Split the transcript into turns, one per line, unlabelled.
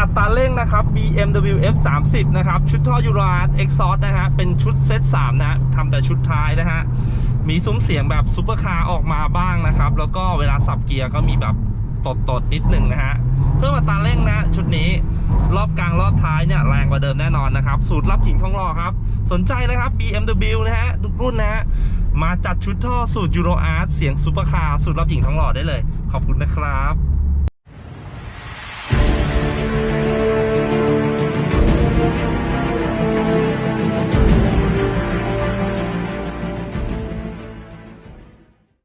อัตราเร่งนะครับ BMW F30 นะครับ ชุดท่อยูโรอาร์ Exhaust นะฮะ เป็นชุดเซต3นะฮะทำแต่ชุดท้ายนะฮะ มีซุ้มเสียงแบบซูเปอร์คาร์ออกมาบ้างนะครับ แล้วก็เวลาสับเกียร์ก็มีแบบตดตดๆนิดนึงนะฮะ เพิ่มอัตราเร่งนะ ชุดนี้รอบกลางรอบท้ายเนี่ยแรงกว่าเดิมแน่นอนนะครับ สูตรรับหญิงท้องรอครับ สนใจนะครับ BMW นะฮะทุกรุ่นนะฮะมาจัดชุดท่อสูตรยูโรอาร์เสียงซูเปอร์คาร์สูตรรับหญิงท้องหล่อได้เลย ขอบคุณนะครับ